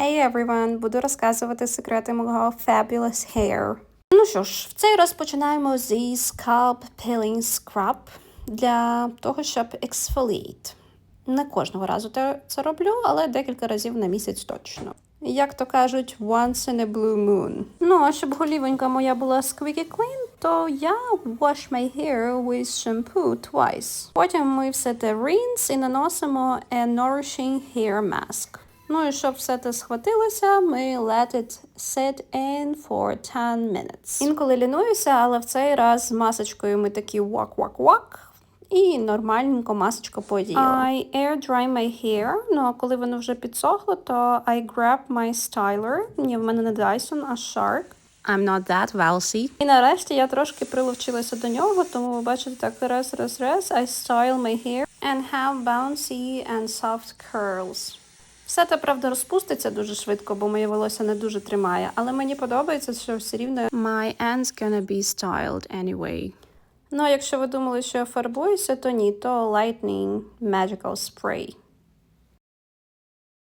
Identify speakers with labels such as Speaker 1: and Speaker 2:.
Speaker 1: Hey everyone! Буду розказувати секрети мого fabulous hair. Ну що ж, в цей раз починаємо зі Scalp Peeling Scrub для того, щоб exfoliate. Не кожного разу це роблю, але декілька разів на місяць точно. Як то кажуть, once in a blue moon. Ну, а щоб голівенька моя була squeaky clean, то я wash my hair with shampoo twice. Потім ми все те rinse і наносимо a nourishing hair mask. Ну і щоб все це схватилося, ми let it sit in for 10 minutes. Інколи лінуюся, але в цей раз з масочкою ми такі wak-wak-wak. І нормальненько масочку подіяла. I air dry my hair, ну а коли воно вже підсохло, то I grab my styler. Ні, в мене не Dyson, а Shark.
Speaker 2: I'm not that Valsy.
Speaker 1: І нарешті я трошки приловчилася до нього, тому ви бачите так раз, раз, раз. I style my hair and have bouncy and soft curls. Все це, правда, розпуститься дуже швидко, бо моє волосся не дуже тримає, але мені подобається, що все рівно.
Speaker 2: My end's gonna be styled anyway.
Speaker 1: Ну, а якщо ви думали, що я фарбуюся, то ні, то Lightning Magical Spray.